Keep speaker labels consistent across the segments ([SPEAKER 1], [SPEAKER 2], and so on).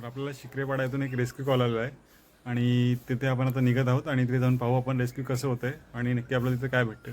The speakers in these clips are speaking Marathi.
[SPEAKER 1] तर आपल्याला शिक्रेपाडा येथून एक रेस्क्यू कॉल आलेला आहे. आणि तिथे आपण आता निघत आहोत आणि तिथे जाऊन पाहू आपण रेस्क्यू कसं होतं आहे आणि नक्की आपल्याला तिथे काय भेटतं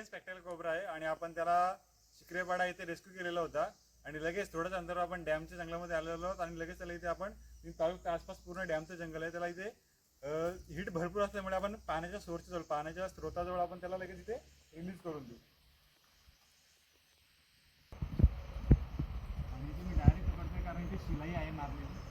[SPEAKER 1] इंडियन स्पेक्टल कोबरा आहे आणि आपण त्याला शिक्रेपाडा इथे रेस्क्यू केलेला होता. आणि लगेच थोडंच अंतर आपण डॅमच्या जंगलामध्ये आलेलो आहोत आणि लगेच त्याला इथे आपण तालुक्या आसपास पूर्ण डॅमचं जंगल आहे. त्याला इथे हीट भरपूर असल्यामुळे आपण पाण्याच्या सोर्सच्या जवळ पाण्याच्या स्रोताजवळ आपण त्याला लगेच इथे रिलीज करून देऊ. आणि इथे मी डायरेक्ट पकडतोय कारण इथे शिलाई आहे मारलेली.